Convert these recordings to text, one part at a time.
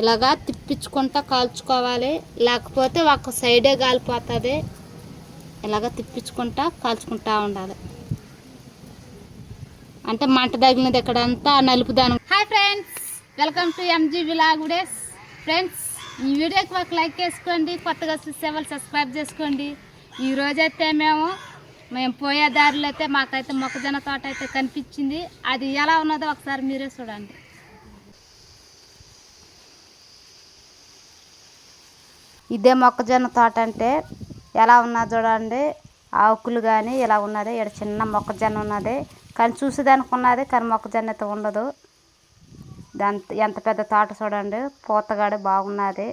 ఇలాగా తిప్పించుకుంటా కాల్చుకోవాలి. లేకపోతే ఒక సైడే కాలిపోతుంది ఇలాగ తిప్పించుకుంటా కాల్చుకుంటా ఉండాలి. అంటే మంట తగిలినది ఇక్కడంతా నలుపుదాను hi friends welcome to MG విలాగుడేస్ friends ఈ వీడియోకి ఒక లైక్ వేసుకోండి. కొత్తగా చూసే వాళ్ళు సబ్స్క్రైబ్ చేసుకోండి. ఈ రోజైతే మేము మేము పోయే దారిలో అయితే మాకైతే మొక్కజొన్న తోట అయితే కనిపించింది. అది ఎలా ఉన్నదో ఒకసారి మీరే చూడండి. ఇదే మొక్కజొన్న తోట అంటే ఎలా ఉన్నా చూడండి. ఆకులు కానీ ఇలా ఉన్నది. ఇక్కడ చిన్న మొక్కజొన్న ఉన్నది. కానీ చూసేదానికి ఉన్నది కానీ మొక్కజొన్న అయితే ఉండదు. దాని ఎంత పెద్ద తోట చూడండి. పూతగాడి బాగున్నది.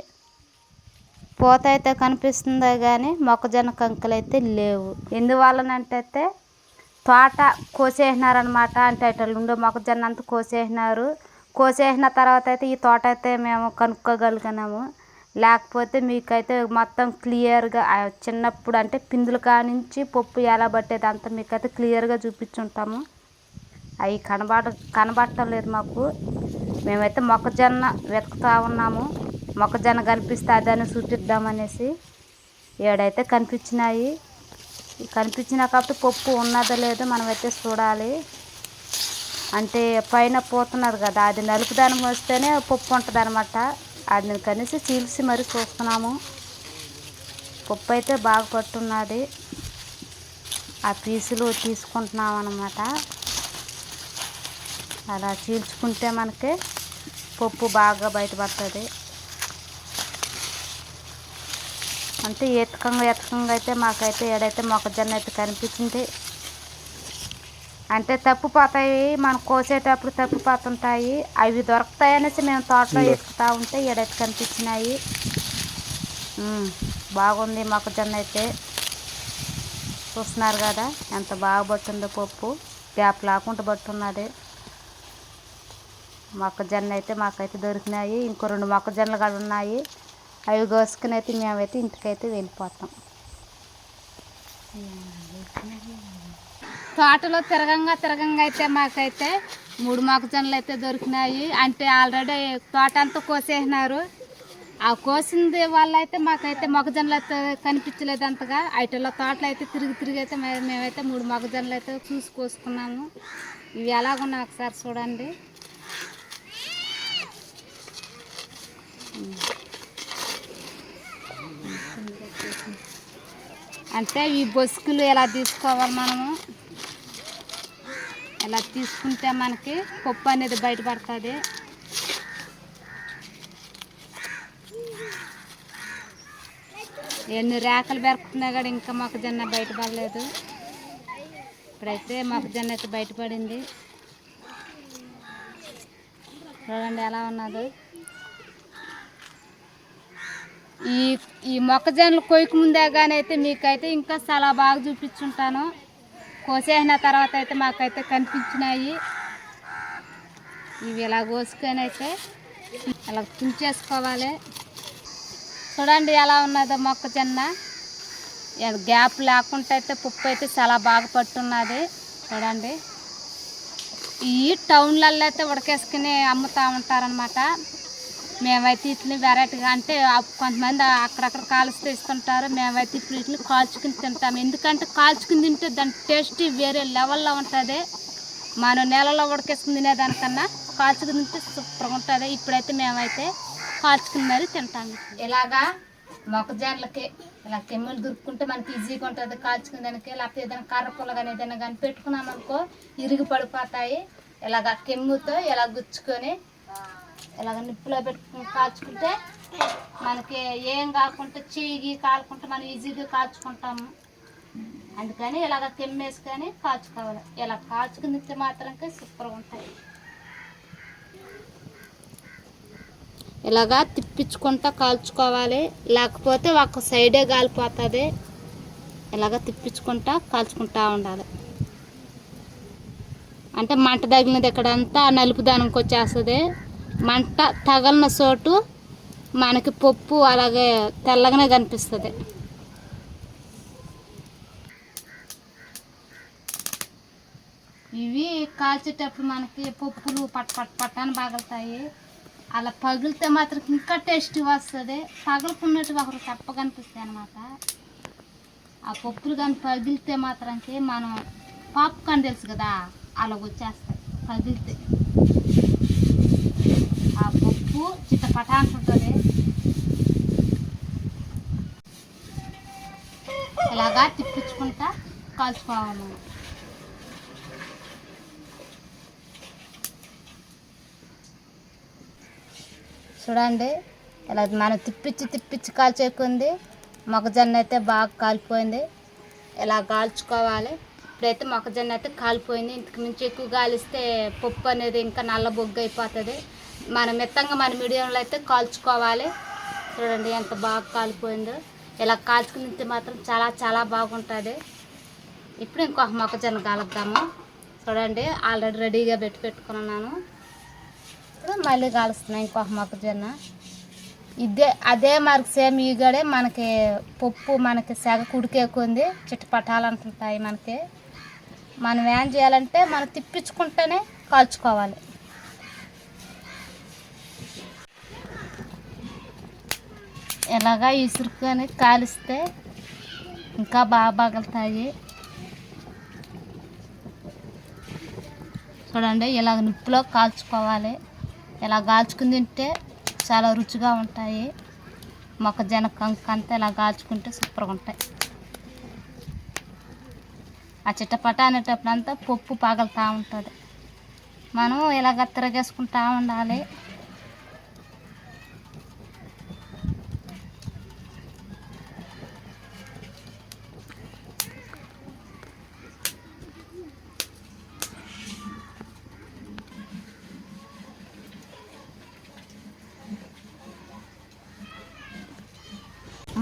పూత అయితే కనిపిస్తుందో కానీ మొక్కజొన్న కంకులు అయితే లేవు. ఎందువల్లనంటే తోట కోసేసినారనమాట అంటే అటు ఉండే మొక్కజొన్న అంతా కోసేసినారు. కోసేసిన తర్వాత అయితే ఈ తోట అయితే మేము కనుక్కోగలిగినాము. లేకపోతే మీకైతే మొత్తం క్లియర్గా చిన్నప్పుడు అంటే పిందుల కానించి పప్పు ఎలా పట్టేది అంతా మీకైతే క్లియర్గా చూపించుంటాము. అవి కనబడ కనబడటం లేదు మాకు. మేమైతే మొక్కజొన్న వెతుకుతా ఉన్నాము. మొక్కజొన్న కనిపిస్తే అదని చూపిద్దామనేసి ఏడైతే కనిపించినాయి. కనిపించినా కాబట్టి పప్పు ఉన్నదో లేదో మనమైతే చూడాలి. అంటే పైన పోతున్నది కదా అది నలుపుదానం వస్తేనే పప్పు ఉంటుంది అనమాట అది కనీసం చీల్చి మరి చూస్తున్నాము. పప్పు అయితే బాగా పట్టున్నది ఆ పీసులు తీసుకుంటున్నాం అనమాట అలా చీల్చుకుంటే మనకి పప్పు బాగా బయటపడుతుంది. అంటే ఎతకంగా ఎతకంగా అయితే మాకైతే ఏడైతే మొక్కజొన్న అయితే కనిపించింది. అంటే తప్పిపోతాయి మనం కోసేటప్పుడు తప్పిపోతుంటాయి అవి దొరుకుతాయి అనేసి మేము తోటలో ఎత్తుకుతా ఉంటే ఏడైతే కనిపించినాయి. బాగుంది మొక్కజొన్న అయితే. చూస్తున్నారు కదా ఎంత బాగా పట్టుందో పప్పు. గ్యాప్ లేకుండా పట్టున్నది. మొక్కజొన్న అయితే మాకైతే దొరికినాయి. ఇంకో రెండు మొక్కజొన్నలు కూడా ఉన్నాయి. అవి కోసుకుని అయితే మేమైతే ఇంటికైతే వెళ్ళిపోతాం. తోటలో తిరగంగా తిరగంగా అయితే మాకైతే మూడు మొక్కజొన్నలు అయితే దొరికినాయి. అంటే ఆల్రెడీ తోట అంతా కోసేసినారు. ఆ కోసింది వల్ల అయితే మాకైతే మొక్కజొన్నలు అయితే కనిపించలేదు అంతగా. ఐటల్లో తోటలు అయితే తిరిగి తిరిగి అయితే మేమైతే మూడు మొక్కజొన్నలు అయితే చూసి కోసుకున్నాము. ఇవి ఎలాగున్నా ఒకసారి చూడండి. అంటే ఈ బొసుకులు ఎలా తీసుకోవాలి మనము? ఎలా తీసుకుంటే మనకి పప్పు అనేది బయటపడుతుంది? ఎన్ని రేకలు పెరుకుతున్నా కూడా ఇంకా మొక్కజొన్న బయటపడలేదు. ఇప్పుడైతే మొక్కజొన్న అయితే బయటపడింది. చూడండి ఎలా ఉన్నదో. ఈ ఈ మొక్కజొన్నలు కొయ్యకు ముందే కానీ అయితే మీకైతే ఇంకా చాలా బాగా చూపించుంటాను. కోసేసిన తర్వాత అయితే మాకైతే కనిపించినాయి. ఇవి ఇలా కోసుకొని అయితే అలా తుంచేసుకోవాలి. చూడండి ఎలా ఉన్నదో మొక్కజొన్న. గ్యాప్ లేకుండా అయితే పప్పు అయితే చాలా బాగా పట్టున్నది. చూడండి. ఈ టౌన్లలో అయితే ఉడకేసుకుని అమ్ముతూ ఉంటారనమాట మేమైతే ఇట్లని వెరైటీగా అంటే కొంతమంది అక్కడక్కడ కాలుస్తూ ఇస్తుంటారు మేమైతే ఇప్పుడు ఇట్లని కాల్చుకుని తింటాం. ఎందుకంటే కాల్చుకుని తింటే దాని టేస్ట్ వేరే లెవెల్లో ఉంటుంది. మనం నెలలో ఉడకేసుకుని తినేదానికన్నా కాల్చుకుని తింటే సూపర్గా ఉంటుంది. ఇప్పుడైతే మేమైతే కాల్చుకుని మరీ తింటాము ఇలాగా మొక్కజొన్నలకి ఇలా కెమ్మలు దురుక్కుంటే మనకి ఈజీగా ఉంటుంది కాల్చుకునే దానికి లేకపోతే ఏదైనా కర్ర పుల్ల కానీ ఏదైనా కానీ పెట్టుకున్నామనుకో ఇరిగి పడిపోతాయి ఇలాగ కెమ్ముతో ఇలా గుచ్చుకొని ఇలాగ నిప్పులో పెట్టుకుని కాల్చుకుంటే మనకి ఏం కాకుండా చేయి కాలుకుంటే మనం ఈజీగా కాల్చుకుంటాము. అందుకని ఇలాగ కెమ్మేసుకొని కాల్చుకోవాలి. ఇలా కాల్చుకుని తింటే మాత్రంకే సూపర్గా ఉంటాయి. ఇలాగా తిప్పించుకుంటా కాల్చుకోవాలి. లేకపోతే ఒక సైడే కాలిపోతుంది ఇలాగ తిప్పించుకుంటా కాల్చుకుంటా ఉండాలి. అంటే మంట తగిలినది ఎక్కడంతా నలుపు దానికి వచ్చేస్తుంది. మంట తగలిన చోటు మనకి పప్పు అలాగే తెల్లగానే కనిపిస్తుంది. ఇవి కాల్చేటప్పుడు మనకి పప్పులు పట్ పట్ పట్ అని పగులుతాయి. అలా పగిలితే మాత్రం ఇంకా టేస్ట్ వస్తుంది. పగులుకున్నట్టు ఒకరు తప్ప కనిపిస్తాయి అనమాట ఆ పప్పులు కానీ పగిలితే మాత్రంకి మనం పాప్కార్న్ తెలుసు కదా అలా వచ్చేస్తాయి పగిలితే. పప్పు పటాన్స్ ఉంటుంది ఇలాగా తిప్పించుకుంటా కాల్చుకోవాలి చూడండి ఇలా మనం తిప్పించి తిప్పించి కాల్చేకుంది. మొక్కజొన్న అయితే బాగా కాలిపోయింది. ఇలా కాల్చుకోవాలి? ఇప్పుడైతే మొక్కజొన్న అయితే కాలిపోయింది. ఇంతకు మించి ఎక్కువ గాలిస్తే పప్పు అనేది ఇంకా నల్ల బొగ్గు అయిపోతుంది మన మెత్తంగా మన మీడియంలో అయితే కాల్చుకోవాలి. చూడండి ఎంత బాగా కాలిపోయిందో. ఇలా కాల్చుకుని మాత్రం చాలా చాలా బాగుంటుంది. ఇప్పుడు ఇంకొక మొక్కజొన్న కలుపుతాము చూడండి ఆల్రెడీ రెడీగా పెట్టి పెట్టుకున్నాను. ఇప్పుడు మళ్ళీ కాలుస్తున్నాయి ఇంకొక మొక్కజొన్న. ఇదే అదే మనకి సేమ్ ఈగడే మనకి పప్పు మనకి సెగ కుడికేకుంది. చిట్టపటాలంటుంటాయి మనకి. మనం ఏం చేయాలంటే మనం తిప్పించుకుంటేనే కాల్చుకోవాలి. ఇలాగా ఇసురుకొని కాలిస్తే ఇంకా బాగా పగులుతాయి. చూడండి ఇలాగ నిప్పులో కాల్చుకోవాలి. ఇలా కాల్చుకుని తింటే చాలా రుచిగా ఉంటాయి. మొక్కజొన్న కంక అంతా ఇలా కాల్చుకుంటే సూపర్గా ఉంటాయి. ఆ చిట్టపట అనేటప్పుడంతా పప్పు పగలుతూ ఉంటుంది. మనం ఇలాగ తిరగేసుకుంటూ ఉండాలి.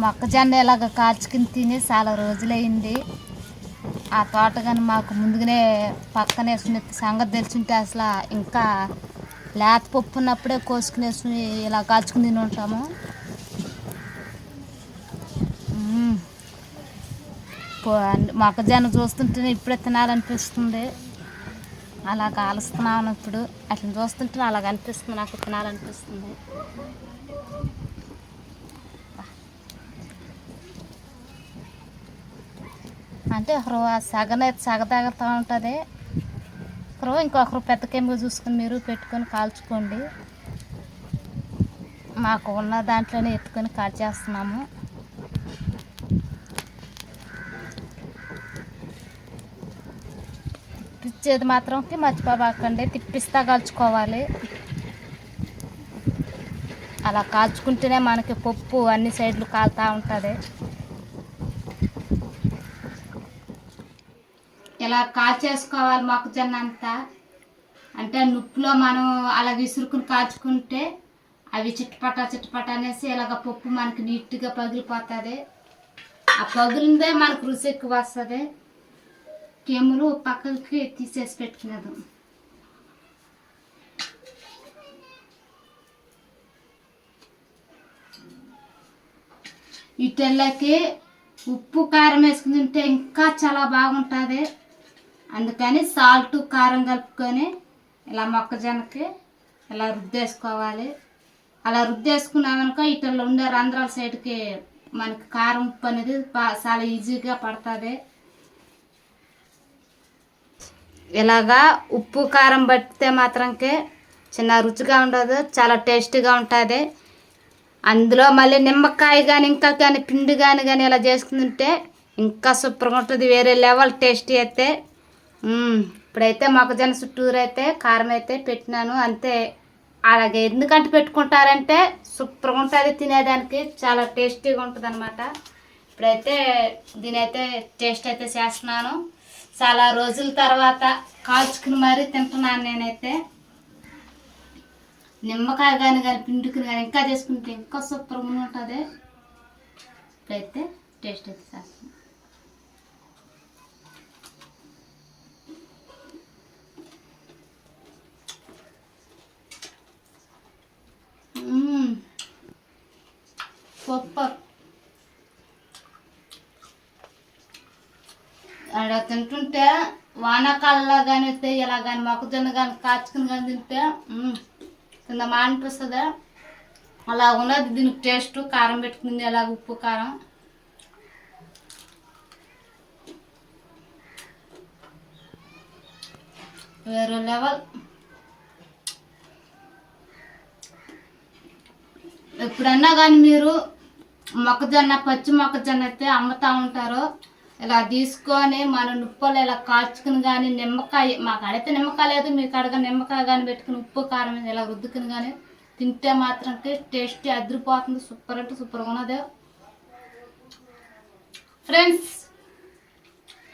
మొక్కజొన్న ఇలాగ కాల్చుకుని తిని చాలా రోజులైంది. ఆ తోట కానీ మాకు ముందుగానే పక్కనే వేసుకునే సంగతి తెలిసింటే అసలు ఇంకా లేత పప్పు ఉన్నప్పుడే కోసుకునేసుకుని ఇలా కాల్చుకుని తిని ఉంటాము. మొక్కజొన్న చూస్తుంటేనే ఇప్పుడే తినాలనిపిస్తుంది. అలా కాలుస్తున్నాను ఇప్పుడు అట్లా చూస్తుంటే అలాగ అనిపిస్తుంది నాకు తినాలనిపిస్తుంది. అంటే ఒకరు ఆ సగన సగ తగులుతూ ఉంటుంది. ఒకరు ఇంకొకరు పెద్ద కెంపు చూసుకుని మీరు పెట్టుకొని కాల్చుకోండి. మాకు ఉన్న దాంట్లోనే ఎత్తుకొని కాల్చేస్తున్నాము తిప్పేది మాత్రంకి మర్చిపోబాకండి. తిప్పిస్తా కాల్చుకోవాలి. అలా కాల్చుకుంటేనే మనకి పప్పు అన్ని సైడ్లు కాలుతూ ఉంటుంది. ఇలా కాల్చేసుకోవాలి మొక్కజొన్న అంతా అంటే నుప్పులో మనం అలా విసురుకుని కాల్చుకుంటే అవి చిట్టుపట చిట్టుపట అనేసి ఇలాగ పప్పు మనకి నీట్గా పగిలిపోతుంది. ఆ పగిలిందే మనకు రుచి ఎక్కువ వస్తుంది. కెములు పక్కకి తీసేసి పెట్టుకునేది. వీటిల్లకి ఉప్పు కారం వేసుకుని తింటే ఇంకా చాలా బాగుంటుంది. అందుకని సాల్ట్ కారం కలుపుకొని ఇలా మొక్కజొన్నకి ఇలా రుద్దేసుకోవాలి. అలా రుద్దేసుకున్నామనుకో ఇట్లా ఉండే రంధ్రాల సైడ్కి మనకి కారం ఉప్పు అనేది చాలా ఈజీగా పడుతుంది. ఇలాగా ఉప్పు కారం పట్టితే మాత్రంకే చిన్న రుచిగా ఉండదు చాలా టేస్టీగా ఉంటుంది. అందులో మళ్ళీ నిమ్మకాయ కానీ ఇంకా కానీ పిండి కానీ కానీ ఇలా చేసుకుంటుంటే ఇంకా సూపర్గా ఉంటుంది. వేరే లెవెల్ టేస్టీ అయితే. ఇప్పుడైతే మొక్కజొన్న చుట్టూరు అయితే కారం అయితే పెట్టినాను అంతే. అలాగే ఎందుకంటే పెట్టుకుంటారంటే సూపర్గా ఉంటుంది తినేదానికి చాలా టేస్టీగా ఉంటుంది అనమాట ఇప్పుడైతే దీనైతే టేస్ట్ అయితే చేస్తున్నాను. చాలా రోజుల తర్వాత కాల్చుకుని మరీ తింటున్నాను నేనైతే. నిమ్మకాయ కానీ కానీ పిండుకుని కానీ ఇంకా చేసుకుంటే ఇంకా సూపర్గా ఉంటుంది. ఇప్పుడైతే టేస్ట్ అయితే చేస్తున్నాను మ్మ్. సూపర్ ఆడ తింటుంటే వానాకాలంలో కానీ వస్తే ఇలా కానీ మొక్కజొన్న కానీ కాచుకుని కానీ తింటే కింద మా అనిపిస్తుంది. అలా ఉన్నది దీనికి టేస్ట్ కారం పెట్టుకుంది అలా ఉప్పు కారం? వేరే లెవెల్ ఎప్పుడన్నా కానీ మీరు మొక్కజొన్న పచ్చి మొక్కజొన్న అయితే అమ్ముతూ ఉంటారు. ఇలా తీసుకొని మన నుప్పలు ఇలా కాల్చుకుని కానీ నిమ్మకాయ మాకు అడిగితే నిమ్మకాయ లేదు మీకు అడగ నిమ్మకాయ కానీ పెట్టుకుని ఉప్పు కారం ఇలా రుద్దుకుని కానీ తింటే మాత్రం టేస్ట్ అదిరిపోతుంది. సూపర్ అంటే సూపర్గా ఉన్నది. Friends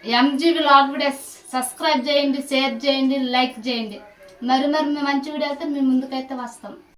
MG vlog videos subscribe చేయండి షేర్ చేయండి లైక్ చేయండి. మరి మరి మేము మంచి వీడియో అయితే మీ ముందుకైతే వస్తాం.